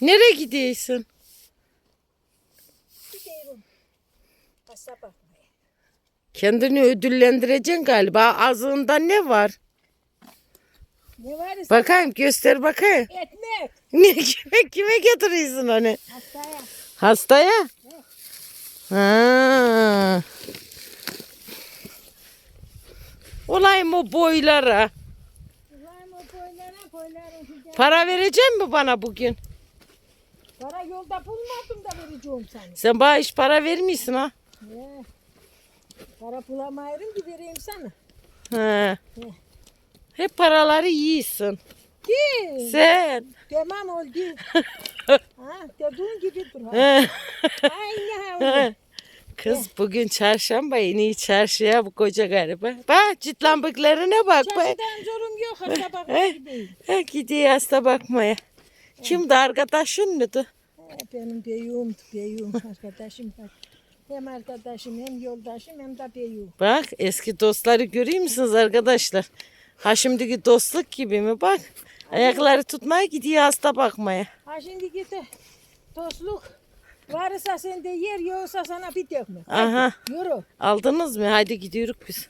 Nereye gidiyorsun? Gidiyorum. Kendini ödüllendireceksin galiba. Ağzında ne var? Ne var Bakayım göster bakayım. ekmek. Ne kime, kime getiriyorsun onu? Hastaya. Hastaya? Ha. Olayım o boylara. Ulan o boylara boylara. Para verecek mi bana bugün? Para yolda bulmadım da vereceğim sana. Sen bana hiç para vermiyorsun ha. Ne? Para bulamayırım ki vereyim sana. Ha. Hep paraları yiyorsun. Ki. Sen. Tamam oldu. ha, dediğin gibi dur. Ha. Aynı ha. Kız bugün çarşamba en iyi çarşıya bu koca gariba. Bak citlambıklarına bak. Çarşıdan zorum yok. Hasta bakmaya gidiyor hasta bakmaya. Kimdi arkadaşın mıydı? Benim beyum, beyum arkadaşım var. Hem arkadaşım hem yoldaşım hem de beyum. Bak eski dostları görüyor musunuz arkadaşlar? Ha şimdiki dostluk gibi mi? Bak ayakları tutmaya gidiyor hasta bakmaya. Ha şimdi git de dostluk varsa sende yer yoksa sana bir dökme. Aha Yürü. aldınız mı? Haydi gidiyoruz biz.